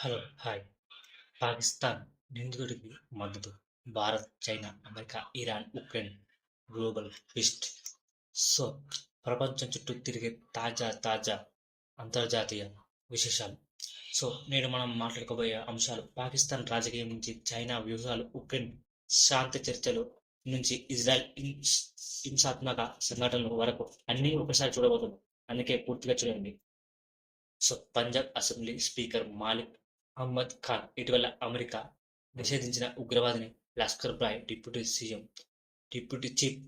Hello hi. Pakistan నిందితుడికి మద్దతు. Bharat China America Iran Ukraine global fist. So ప్రపంచం చుట్టూ తిరిగే తాజా తాజా అంతర్జాతీయ విశేషాలు. సో నేడు మనం మాట్లాడుకోబోయే అంశాలు పాకిస్తాన్ రాజకీయం నుంచి చైనా వ్యూహాలు ఉక్రెయిన్ శాంతి చర్చలు నుంచి ఇజ్రాయెల్ హింసాత్మక సంఘటనల వరకు అన్నీ ఒకసారి చూడబోతున్నాం. అందుకే పూర్తిగా చూడండి. So Punjab assembly speaker Malik Ahmad Khan ఇటీవల అమెరికా నిషేధించిన ఉగ్రవాదిని లష్కర్ ప్రాయ్ డిప్యూటీ సీఎం డిప్యూటీ చీఫ్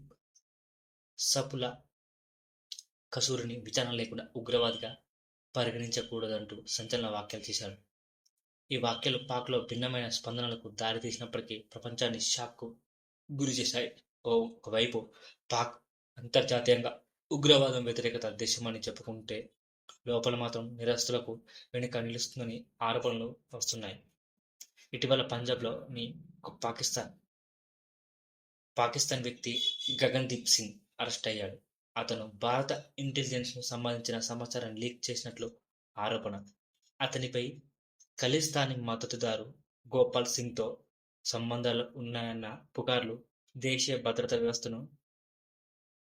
సపుల కసూరిని విచారణ లేకుండా ఉగ్రవాదిగా పరిగణించకూడదంటూ సంచలన వ్యాఖ్యలు చేశారు. ఈ వ్యాఖ్యలు పాక్లో భిన్నమైన స్పందనలకు దారితీసినప్పటికీ ప్రపంచాన్ని షాక్కు గురి చేశాయి. ఒకవైపు పాక్ అంతర్జాతీయంగా ఉగ్రవాదం వ్యతిరేకత దేశమని చెప్పుకుంటే లోపల మాత్రం నిరస్తులకు వెనుక నిలుస్తుందని ఆరోపణలు వస్తున్నాయి. ఇటీవల పంజాబ్లోని పాకిస్తాన్ పాకిస్తాన్ వ్యక్తి గగన్దీప్ సింగ్ అరెస్ట్ అయ్యాడు. అతను భారత ఇంటెలిజెన్స్ను సంబంధించిన సమాచారం లీక్ చేసినట్లు ఆరోపణ. అతనిపై ఖలిస్తానీ మద్దతుదారు గోపాల్ సింగ్తో సంబంధాలు ఉన్నాయన్న పుకార్లు దేశీయ భద్రతా వ్యవస్థను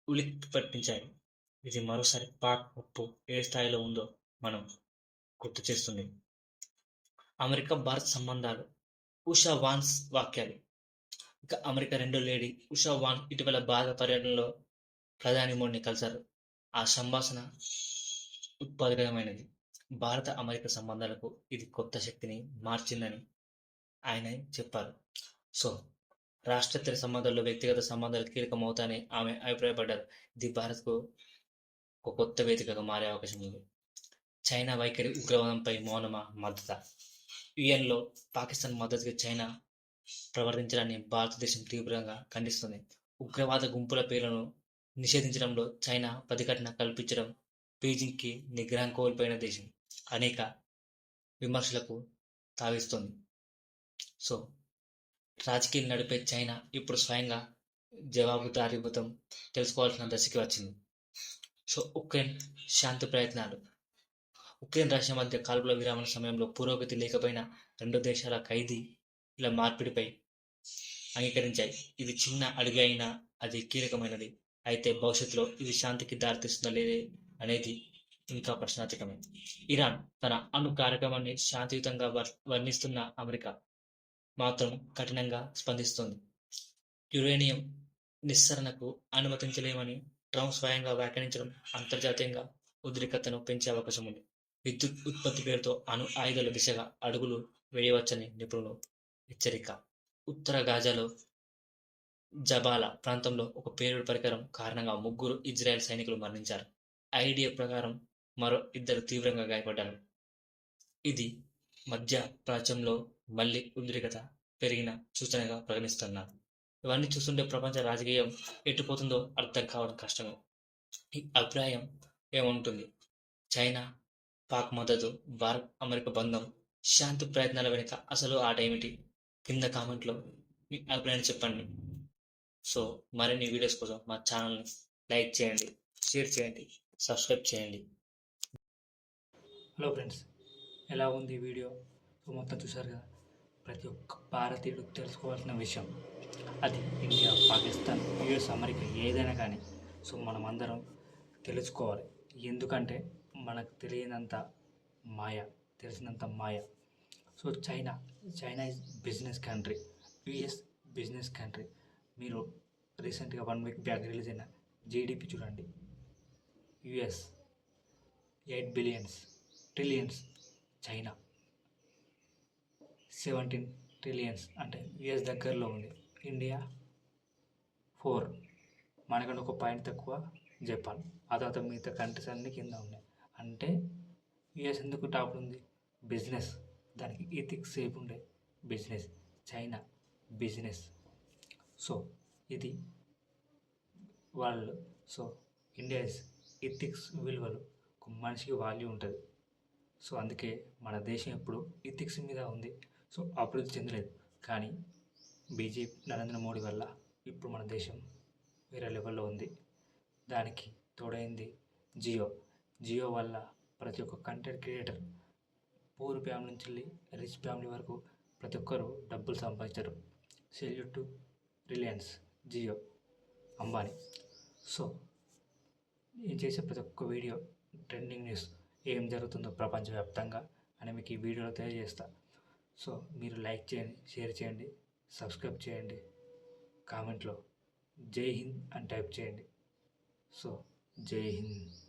ఉలిక్కి పట్టించాయి ఇది మరోసారి పాక్ ఉప్పు ఏ స్థాయిలో ఉందో మనం గుర్తు చేస్తుంది. అమెరికా భారత్ సంబంధాలు. ఉషా వాన్స్ వాక్యాలు. ఇక అమెరికా రెండో లేడీ ఉషా వాన్ ఇటీవల భారత పర్యటనలో ప్రధాని మోడీని కలిశారు. ఆ సంభాషణ ఉత్పాదకమైనది భారత అమెరికా సంబంధాలకు ఇది కొత్త శక్తిని మార్చిందని ఆయన చెప్పారు. సో రాష్ట్రతర సంబంధాల్లో వ్యక్తిగత సంబంధాలు కీలకమవుతాయని ఆమె అభిప్రాయపడ్డారు. ఇది భారత్కు ఒక కొత్త వేదికగా మారే అవకాశం ఉంది. చైనా వైఖరి ఉగ్రవాదంపై మౌనమా మద్దత? యుఎన్లో పాకిస్తాన్ మద్దతుగా చైనా ప్రవర్తించడాన్ని భారతదేశం తీవ్రంగా ఖండిస్తుంది. ఉగ్రవాద గుంపుల పేర్లను నిషేధించడంలో చైనా ప్రతిఘటన కల్పించడం బీజింగ్కి నిగ్రహం కోల్పోయిన దేశం అనేక విమర్శలకు తావిస్తుంది. సో రాజకీయాలు నడిపే చైనా ఇప్పుడు స్వయంగా జవాబుదారీభూతం తెలుసుకోవాల్సిన దశకి వచ్చింది. సో ఉక్రెయిన్ శాంతి ప్రయత్నాలు. ఉక్రెయిన్ రష్యా మధ్య కాల్పుల విరామణ సమయంలో పురోగతి లేకపోయినా రెండు దేశాల ఖైదీ ఇలా మార్పిడిపై అంగీకరించాయి. ఇది చిన్న అడుగు అయినా అది కీలకమైనది. అయితే భవిష్యత్తులో ఇది శాంతికి దారితీస్తుందా లేదే అనేది ఇంకా ప్రశ్నార్థకమే. ఇరాన్ తన అణు కార్యక్రమాన్ని శాంతియుతంగా వర్ణిస్తున్న అమెరికా మాత్రం కఠినంగా స్పందిస్తోంది. యురేనియం నిస్సరణకు అనుమతించలేమని ట్రంప్ స్వయంగా వ్యాఖ్యానించడం అంతర్జాతీయంగా ఉద్రిక్తతను పెంచే అవకాశం ఉంది. విద్యుత్ ఉత్పత్తి పేరుతో అణు ఆయుధాల దిశగా అడుగులు వేయవచ్చని నిపుణులు హెచ్చరిక. ఉత్తర గాజాలో జబాలా ప్రాంతంలో ఒక పేలుడు పరికరం కారణంగా ముగ్గురు ఇజ్రాయెల్ సైనికులు మరణించారు. ఐడియా ప్రకారం మరో ఇద్దరు తీవ్రంగా గాయపడ్డారు. ఇది మధ్య ప్రాచ్యంలో మళ్ళీ ఉద్రిక్తత పెరిగిన సూచనగా పరిగణిస్తున్నారు ఇవన్నీ చూస్తుంటే ప్రపంచ రాజకీయం ఎట్టుపోతుందో అర్థం కావడం కష్టమే. ఈ అభిప్రాయం ఏముంటుంది? చైనా పాక్ మద్దతు భారత్ అమెరికా బంధం శాంతి ప్రయత్నాల వెనుక అసలు ఆట ఏమిటి? కింద కామెంట్లో మీ అభిప్రాయాన్ని చెప్పండి. సో మరిన్ని వీడియోస్ కోసం మా ఛానల్ని లైక్ చేయండి షేర్ చేయండి సబ్స్క్రైబ్ చేయండి. హలో ఫ్రెండ్స్ ఎలా ఉంది వీడియో? మొత్తం చూసారు కదా ప్రతి ఒక్క భారతీయుడు తెలుసుకోవాల్సిన విషయం. అది ఇండియా పాకిస్తాన్ యుఎస్ అమెరికా ఏదైనా కానీ. సో మనం అందరం తెలుసుకోవాలి. ఎందుకంటే మనకు తెలియనంత మాయ తెలిసినంత మాయ. So China China is business country US business country. మీరు రీసెంట్గా వన్ వీక్ బ్యాక్ రిలీజ్ అయిన జీడిపి చూడండి. US eight billions trillions China. Seventeen trillions అంటే యుఎస్ దగ్గరలో ఉంది. ఇండియా ఫోర్ మనకంటే ఒక పాయింట్ తక్కువ జపాన్ ఆ తర్వాత మిగతా కంట్రీస్ అన్నీ కింద ఉన్నాయి. అంటే యుఎస్ ఎందుకు టాప్ ఉంది? బిజినెస్ దానికి ఇథిక్స్ సేపు ఉండే. బిజినెస్ చైనా బిజినెస్ సో ఇది వాళ్ళు సో ఇండియా ఇథిక్స్ విలువలు. ఒక మనిషికి వాల్యూ ఉంటుంది. సో అందుకే మన దేశం ఎప్పుడు ఇథిక్స్ మీద ఉంది. సో అభివృద్ధి చెందలేదు. కానీ బీజేపీ నరేంద్ర మోడీ వల్ల ఇప్పుడు మన దేశం వేరే లెవెల్లో ఉంది. దానికి తోడైంది జియో. జియో వల్ల ప్రతి ఒక్క కంటెంట్ క్రియేటర్ పూర్ ఫ్యామిలీ నుంచి వెళ్ళి రిచ్ ఫ్యామిలీ వరకు ప్రతి ఒక్కరు డబ్బులు సంపాదించారు. Salute to Reliance Jio Ambani so నేను చేసే ప్రతి ఒక్క వీడియో ట్రెండింగ్ న్యూస్ ఏం జరుగుతుందో ప్రపంచవ్యాప్తంగా అని మీకు ఈ వీడియోలో తెలియజేస్తా. సో మీరు లైక్ చేయండి షేర్ చేయండి. సబ్స్క్రైబ్ చేయండి. కామెంట్లో జై హింద్ అని టైప్ చేయండి. సో జై హింద్.